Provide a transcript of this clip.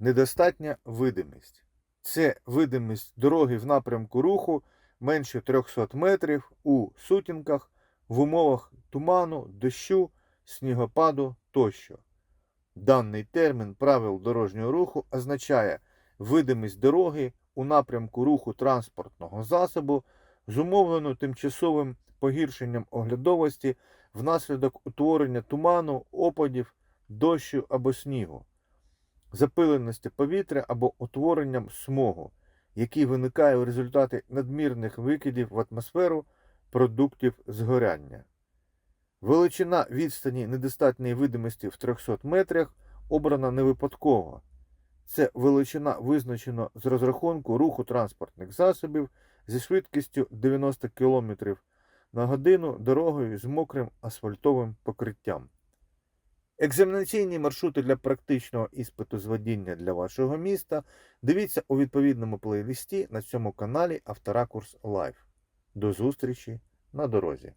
Недостатня видимість. Це видимість дороги в напрямку руху менше 300 метрів у сутінках в умовах туману, дощу, снігопаду тощо. Даний термін правил дорожнього руху означає видимість дороги у напрямку руху транспортного засобу, зумовлену тимчасовим погіршенням оглядовості внаслідок утворення туману, опадів, дощу або снігу, запиленості повітря або утворенням смогу, який виникає у результаті надмірних викидів в атмосферу продуктів згоряння. Величина відстані недостатньої видимості в 300 метрах обрана не випадково. Це величина визначена з розрахунку руху транспортних засобів зі швидкістю 90 км на годину дорогою з мокрим асфальтовим покриттям. Екзаменаційні маршрути для практичного іспиту з водіння для вашого міста дивіться у відповідному плейлисті на цьому каналі Авторакурс Лайв. До зустрічі на дорозі!